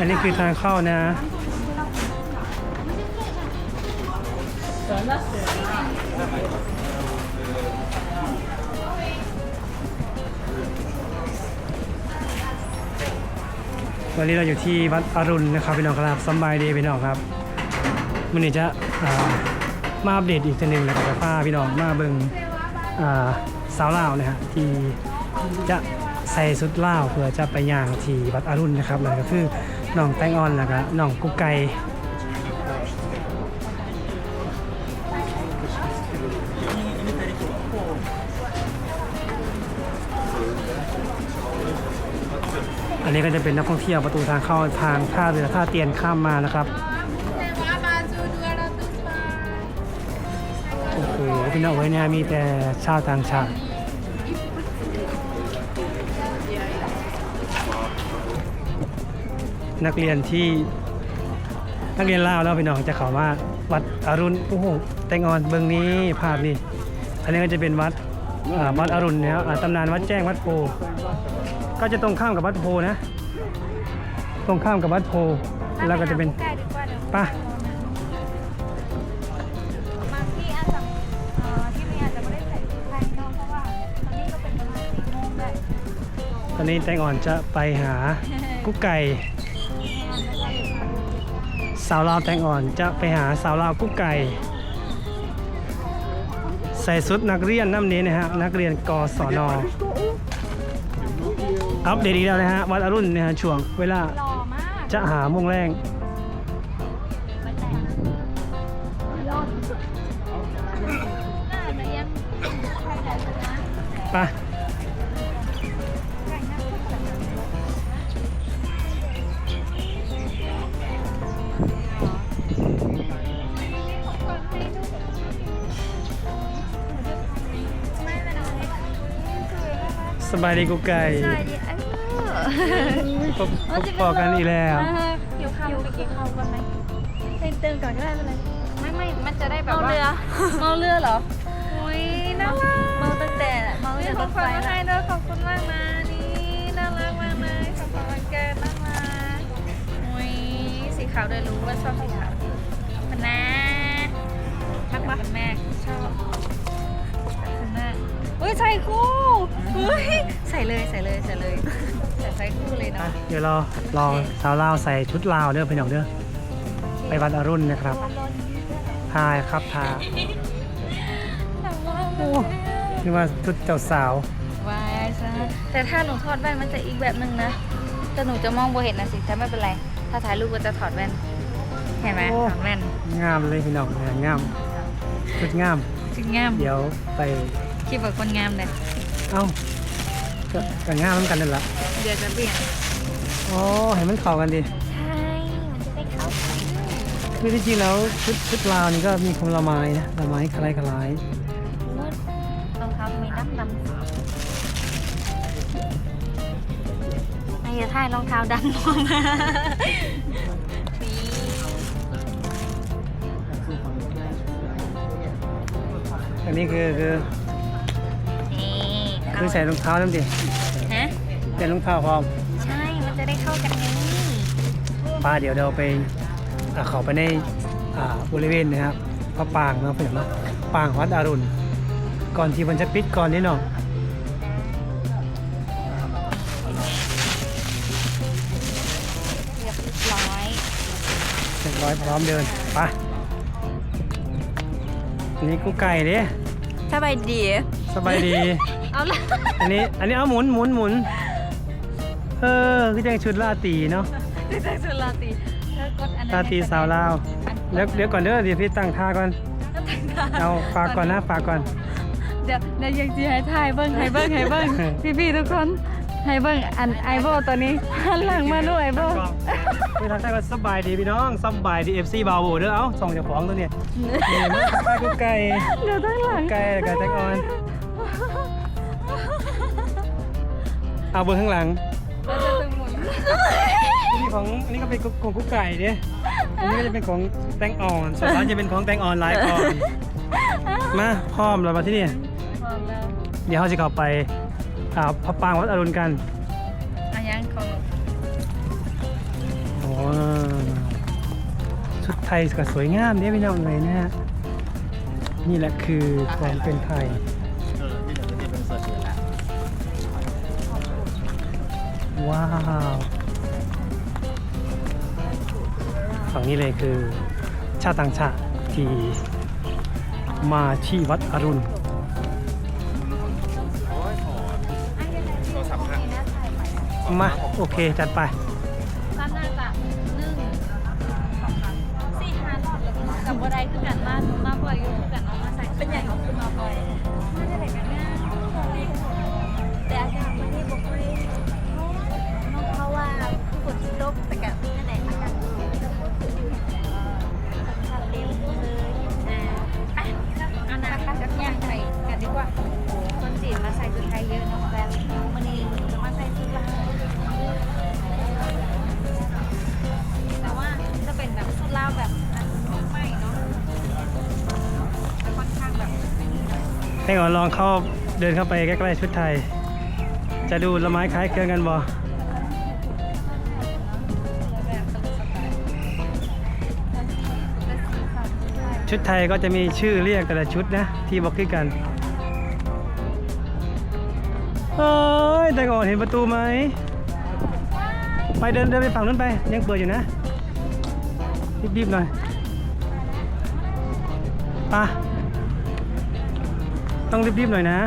อันนี้คือทางเข้านะ วันนี้เราอยู่ที่วัดอรุณนะครับพี่น้องครับสบายดีพี่น้องครับวันนี้จะามาอัปเดตอีกทีหนึ่งแล้วก็จะพาพี่น้องมาเบิ่งาสาวลาวนะฮะที่จะใส่สุดลาวเพื่อจะไปย่างที่วัดอรุณนะครับนั่นก็คือ น้องแตงออนแล้วก็น้องกุ๊กไก่อันนี้ก็จะเป็นนักท่องเที่ยวประตูทางเข้าทางท่าเรือท่าเตียนข้ามมานะครับโอ้โหพี่น้องเว้ยเนี่ยมีแต่ชาวต่างชาติ นักเรียนที่นักเรียนลาวแล้วพี่น้องจะเข้ามาวัดอรุณโอ้โหแตงออนเบืองนี้ภาพนี่อันนี้ก็จะเป็นวัดอ่าวัดอรุณนะครับอ่าตำนานวัดแจ้งวัดโพก็จะตรงข้ามกับวัดโพนะ ตรงข้ามกับวัดโพแล้วก็จะเป็นใกล้ดีกว่าเดี๋ยวป่ะบางที่อาจจะเอ่อที่นี่อาจจะไม่ได้ใส่ชุดไทยเนาะเพราะว่าตอนนี้ก็เป็นประมาณสี่โมงแล้วตอนนี้แตงอ่อนจะไปหากุ๊กไก่ สาวลาวแตงอ่อนจะไปหาสาวลาวกุ๊กไก่ ใส่ชุดนักเรียนน้ำนี้นะฮะนักเรียนกศนอัปเดตอีกแล้วนะฮะวัดอรุณนะฮะช่วงเวลาจะหาโมงแรงมันแหลมน่าจะยังใครแต่นะไป บายดีกุ๊กไก่ใช่ดิไอ้เออพบพบปอกันอีกแล้ว หิวข้าวไปกินข้าวก่อนไหมเติมเติมก่อนก็ได้ไม่เป็นไรไม่ไม่มันจะได้แบบว่าเมาเรือเหรอโอ้ยน่ารักเมาตั้งแต่เมามีจากขรองถขไฟวัญมาแล้วให้ด้วยขอบคุณมากนะนี่น่ารักมากเลยของขวัญวันเกิดน่ารักโอ้ยสีขาวเลยรู้ว่าชอบสีขาวมันนะมากมากแม่ชอบขอบคุณ มากอุ้ยใส่คู่อุ้ยใส่เลยใส่เลยใส่เลยใส่ใส่คู่เลยไปเนาะเดี๋ยวเรารอสาวลาวใส่ชุดลาวเด้อพี่น้องเด้อไปวัดอรุณนะครับทายครับทาโอ้นี่ว่าชุดเจ้าสาววายซะแต่ถ้าหนูถอดแว่นมันจะอีกแบบหนึ่งนะแต่หนูจะมองบ่เห็นนะสิแต่ไม่เป็นไร ถ้าถ่ายรูปก็จะถอดแว่น เห็นไหมโอ้ถอดแว่นงามเลยพี่น้องเนี่ยงามชุดงามจริงงาม เดี๋ยวไป คิดว่าคนงามเลยเอ้าก็ก็งามเหมือนกันนั่นแหละเดี๋ยวจะเปลี่ยนโอ้เห็นมันเข้ากันดีใช่ มันจะได้เข้ากันคือที่จริงแล้วชุดชุดลาวนี่ก็มีคำละไม้นะละไม้คล้ายคล้ายรองเท้ามีดำดำไอ้อย่าถ่ายรองเท้าดันมองมานี่อันนี้คือคือนี่ คือใส่รองเท้านั่นดิฮะใส่รองเท้าพร้อมใช่ มันจะได้เข้ากันไงป้าเดี๋ยวเราไปอ่าเข้าไปในอ่าบริเวณนะครับพระปางเนาะเพื่อนเนาะปางวัดอรุณ ก่อนที่มันจะปิดก่อนนี่เนาะเรียบร้อยเรียบร้อยพร้อมเดินไปอันนี้กูไก่เด้สบายดี สบายดี เอาละอันนี้อันนี้เอาหมุนหมุนหมุนเออคือจังชุดลาตรีเนาะคือจากสุราตรีเธอกดอันนั้นลาตรีสาวลาวเดี๋ยวเดี๋ยวก่อนเด้อเดี๋ยวพี่ตั้งท่าก่อนเอาฝากก่อนนะฝากก่อนเดี๋ยวเดี๋ยวอยากจะให้ถ่ายเบิ้งให้เบิ้งให้เบิ้งพี่ๆทุกคนให้เบิ้งอันไอโบตัวนี้หันหลังมาด้วยไอโบไปทางใต้ก็สบายดีพี่น้องสบายดีเอฟซีบาวโบเด้อเอ้าส่งจากของตัวเนี่ยนี่มาไปกูไก่เดี๋ยวทั้งหลังไก่แล้วก็แตงออน เอาเบอร์ข้างหลังเราจะตึงหมุนนี่ของอันนี้ก็เป็นของกุ๊กไก่เนี่ยอันนี้ก็จะเป็นของแตงอ่อนส่วนร้านจะเป็นของแตงอ่อนลายก่อนมาพร้อมแล้วมาที่นี่ พร้อมแล้วเดี๋ยวเราจะเข้าไปอ่าพระปรางวัดอรุณกันอันยังของโอ้ไทยก็สวยงามเนี่ยพี่น้องเลยนะฮะนี่แหละคือความเป็นไทย ว้าว ฝั่งนี้เลยคือ ชาติต่างชาติที่มาที่วัดอรุณมาโอเค จัดไปร้านหน้าจะหนึ่งสองสามสี่ห้ารอบแล้วก็กับบัวใดคือกันมามาบ่อยอยู่คือกันเอามาใส่เป็นใหญ่ ให้ก่อนลองเข้าเดินเข้าไปใกล้ๆชุดไทย จะดูละไม้คล้ายเครื่องกันบ่ชุดไทยก็จะมีชื่อเรียกแต่ละชุดนะที่บอกคือกันเฮ้ยแต่ก่อนเห็นประตูไหมไปเดินเดินไปฝั่งนู้นไป ยังเปิดอยู่นะรีบๆหน่อยไปะ ต้องรีบๆหน่อยนะ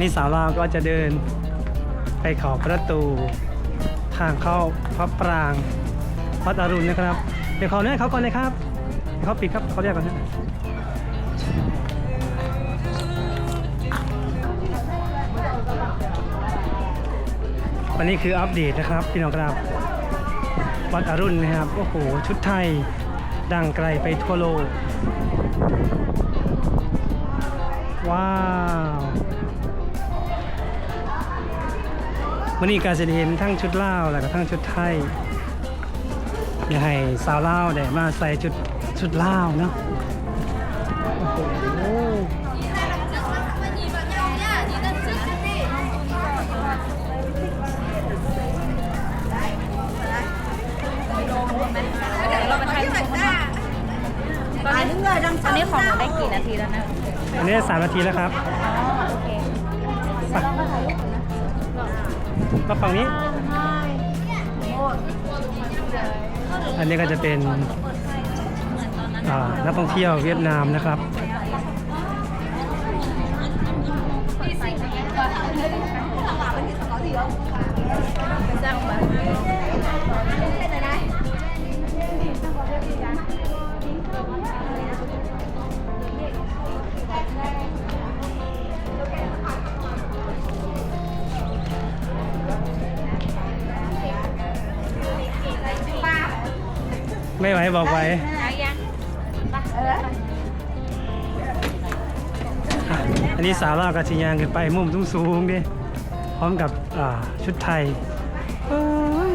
นี่สาวลาก็จะเดินไปขอประตู ทางเข้าพระปรางวัดอรุณนะครับ เดี๋ยวขอเนื้อเขาก่อนเลยครับเดี๋ยวเขาปิดครับเขาเรียกก่อนนะวันนี้คืออัปเดตนะครับพี่น้องครับ วัดอรุณนะครับ โอ้โห ชุดไทย ดังไกลไปทั่วโลก ว้าววันนี้การจะเห็นทั้งชุดลาวแล้วก็ทั้งชุดไทยอยากให้สาวลาวได้มาใส่ชุดชุดลาวเนาะโอ้โหตอนนี้ตอนนี้ของหนูได้กี่นาทีแล้วนะ อันนี้สามนาทีแล้วครับอ๋อโอเคไปมาฝั่งนี้ อันนี้ก็จะเป็นอ่านักท่องเที่ยวเวียดนามนะครับจ้างมา ไม่ไหวบอกไหวเอายังอะอันนี้สาวลาวกับชิยางขึ้นไปมุมสูงๆดิพร้อมกับอ่าชุดไทยเอ้ย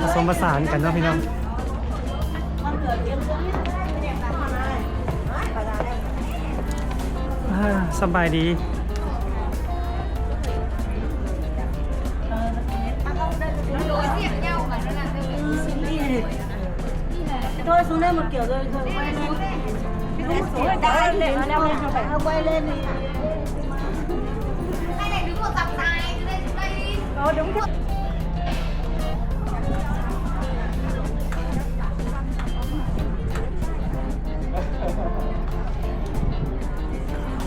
ผสมผสานกันเนาะพี่น้องอ่าสบายดี thôi xuống đây một kiểu rồi rồi quay lên cái cũng xuống rồi đã lên nó leo lên cho phải quay lên thì Đây này đứng một dọc dài, từ đây xuống đây đi. đó đúng rồi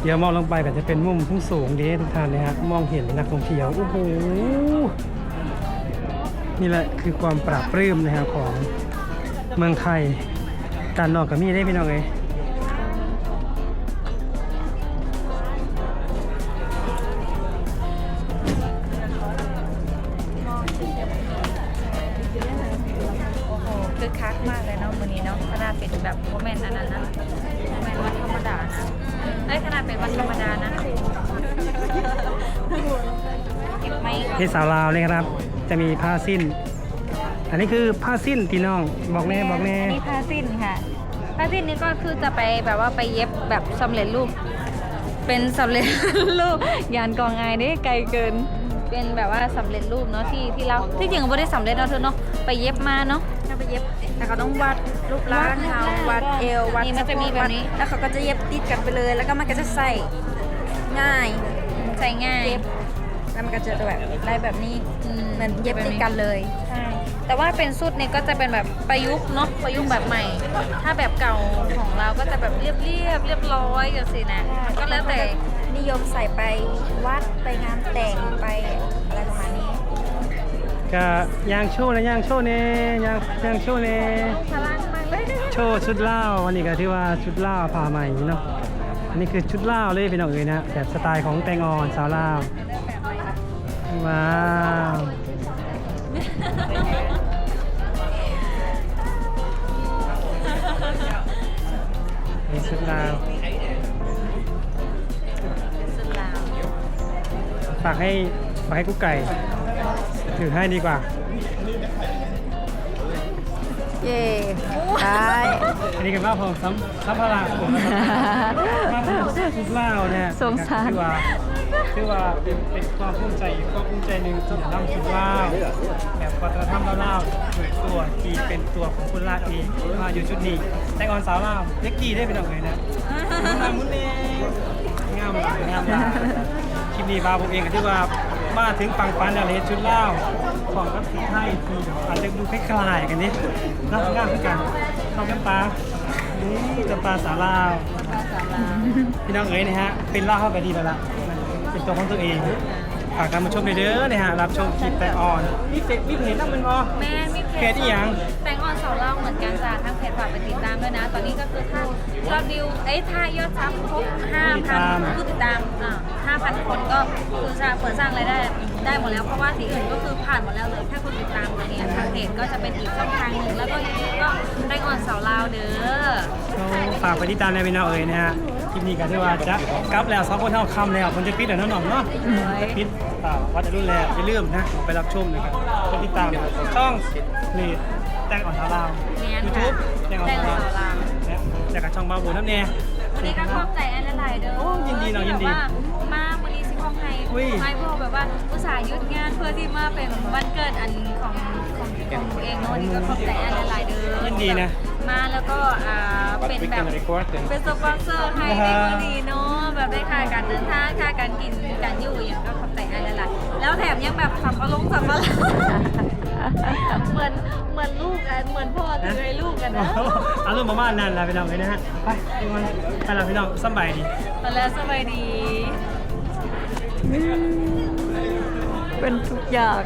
เดี๋ยวมองลงไปก็จะเป็นมุมทุ่งสูงเด้ทุกท่านเลยฮะมองเห็นนักท่องเที่ยวโอ้โหนี่แหละคือความปราบปลื้มนะครับของ เมืองไทยการนอกกับมีได้พี่น้องเลยโอ้โหคือคักมากเลยเนาะวันนี้เนาะขนาดเป็นแบบโมเมนต์อันนั้นนะโมเมนต์วันธรรมดานะเอ้ยขนาดเป็นวันธรรมดานะเก็บไม่ก่อนที่สาวลาวนี่ครับ จะมีผ้าสิ้น อันนี้คือผ้าสิ้นพี่น้องบอกแน่บอกแน่อันนี้ผ้าสิ้นค่ะผ้าสิ้นนี้ก็คือจะไปแบบว่าไปเย็บแบบสำเร็จรูป เป็นสำเร็จรูปยานกองไงได้ไกลเกิน เป็นแบบว่าสำเร็จรูปเนาะที่ที่เราที่จริงไม่ได้สำเร็จเนาะเธอเนาะไปเย็บมาเนาะถ้าไปเย็บแต่เขาต้องวัดรูปร่างเขาวัดเอววัดนี่มันจะมีแบบนี้สะโพกวัดแล้วเขาก็จะเย็บติดกันไปเลย แล้วก็มันก็จะใส่ง่ายใส่ง่ายเย็บแล้วมันก็จะแบบได้แบบนี้อืมเหมือนเย็บติดกันเลยใช่ แต่ว่าเป็นสุดเนี่ยก็จะเป็นแบบประยุกต์เนาะประยุกต์แบบใหม่ ถ้าแบบเก่าของเราก็จะแบบเรียบเรียบๆเรียบร้อยอย่างสินะก็แล้วแต่นิยมใส่ไปวัดไปงานแต่งไปอะไรประมาณนี้ก็ยางโชว์นะยางโชว์เน่ยางยางโชว์เน่พลังมากเลยโชว์ชุดล่าววันนี้ก็ถือว่าชุดล่าวผ้าใหม่เนาะอันนี้คือชุดล่าวเลยพี่น้องเอ๋ยนะแบบสไตล์ของแตงอ่อนสาวลาวว้าว ชุดลาวสุดลาวฝากให้ฝากให้กุ๊กไก่ ถือให้ดีกว่า เย่ได้อันนี้ก็ว่าผมซ้ำซ้ำพลังผมว่าผมชุดล่าวเนี่ยสงสารคือว่า คือว่าเป็นเป็นความภูมิใจอีกความภูมิใจหนึ่งที่ทำชุดล่าวแบบวัฒนธรรมล่าวๆคือตัวที่เป็นตัวของคุณลาดเองมาอยู่ชุดนี้แต่ก่อนสาวล่าวเล็กดีได้เป็นดอกเลยนะงามมุ้นเองงามหลายงามหลายคลิปนี้บาผมเองก็ที่ว่ามาถึงปังปันอะไรชุดล่าวของกับสีไทยที่อาจจะดูคล้ายๆกันนิดน่างามเหมือนกันน้องจำปานี่จำปาสาวลาวพี่น้องเอ๋ยนะฮะ เป็นล่าเข้าไปดีแล้วล่ะ ตัวของตัวเองฝากกันมาชมเลยเด้อนะฮะรับชมคลิปแต่ออนนี่เฟซมีเพจนั่งมันงอแม่มีเพจอีหยัง แตงอ่อนเสาเล่าเหมือนกันจ้าทั้งเพจฝากไปติดตามด้วยนะ ตอนนี้ก็คือถ้ายอดวิวเอ้ยถ้ายอดซับครบ5,000ผู้ติดตามอ่า5,000คนก็คือจะเปิดสร้างรายได้ได้หมดแล้วเพราะว่าที่อื่นก็คือผ่านหมดแล้วเลยแค่คนติดตามตัวเนี้ยทางเพจก็จะเป็นอีกช่องทางหนึ่งแล้วก็ยูทูบก็แตงอ่อนเสาเล่าเด้อฝากไปติดตามในพี่น้องเอ๋ยนะฮะค ลิปนี้ก็ที่ว่าจะกลับแล้วสองคนเท่าคำแล้วมันจะปิดแล้วเนาะหน่อมเนาะจะปิดอ่าวัดจะรุ่นแล้วอย่าลืมนะไปรับชมนะครับไปติดตามช่องนี่แต่งอ่อนสาวลาวแม่นยูค่ะทูบแต่งอ่อนแตงสาอ่วอนลาวเสาเล่าและแล้วกับช่องบาบูน้ำเน่วันนี้ก็ขอบใจแอนหลายๆเด้อโอ้ยินดีเนาะยินดีที่แบบว่ามาวันนี้สิของไทยอุ้ยไอพวกแบบว่าอุตส่าห์หยุดงานเพื่อที่มาเป็นวันเกิดอันของของของหนูเองเนาะวันนี้ก็ขอบใจแอนหลายๆเด้อยินดีนะ มาแล้วก็อ่าเป็นแบบ เป็นสปอนเซอร์ให้ในวันนี้เนาะแบบได้ค่าการเดินทางค่าการกินการอยู่อย่างก็ขอบใจแอนหลายๆแล้วแถมยังแบบสับปะรดสับปะรดเหมือนเหมือนลูกกันเหมือนพ่อถือไอ้ลูกกันนะอารมณ์ประมาณนั้นแหละพี่น้องเลยนะฮะไปทุกคนไปละพี่น้องสำบายดีตอนแรกสบายดี เป็นทุกอย่าง